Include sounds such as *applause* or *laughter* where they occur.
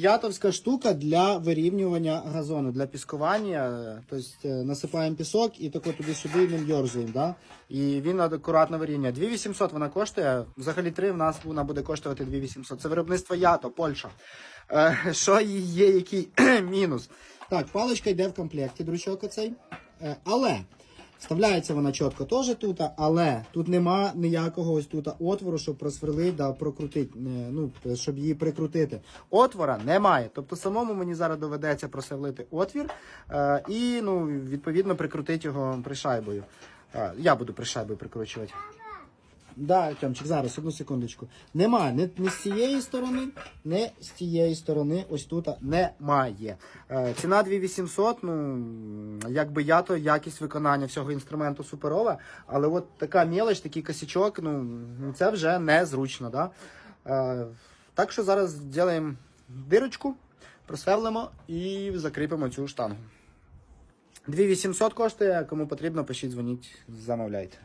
Ятовська штука для вирівнювання газону, для піскування. Тобто е, насипаємо пісок і тако туди-сюди ним йорзуємо. Да? І він акуратно вирівнює. 2800 вона коштує. Взагалі три в нас вона буде коштувати 2800. Це виробництво Ято, Польща. Е, Що є, який *clears throat* мінус? Так, паличка йде в комплекті, дручок оцей. Е, Але Вставляється вона чітко теж тут, але тут нема ніякого ось тут отвору, щоб просверлити, да, прокрутити, е, ну, щоб її прикрутити. Отвора немає. Тобто самому мені зараз доведеться просверлити отвір е, і ну, відповідно прикрутити його пришайбою. Е, я буду пришайбою прикручувати. Да, Тьомчик, зараз, одну секундочку. Немає ні, ні з цієї сторони, ні з тієї сторони. Ось тут немає. Е, ціна 2800, ну, якби я, то якість виконання всього інструменту суперова, але от така мелоч, такий косячок, ну, це вже незручно. Да? Е, так що зараз зробимо дирочку, просверлимо і закріпимо цю штангу. 2800 коштує, кому потрібно, пишіть, дзвоніть, замовляйте.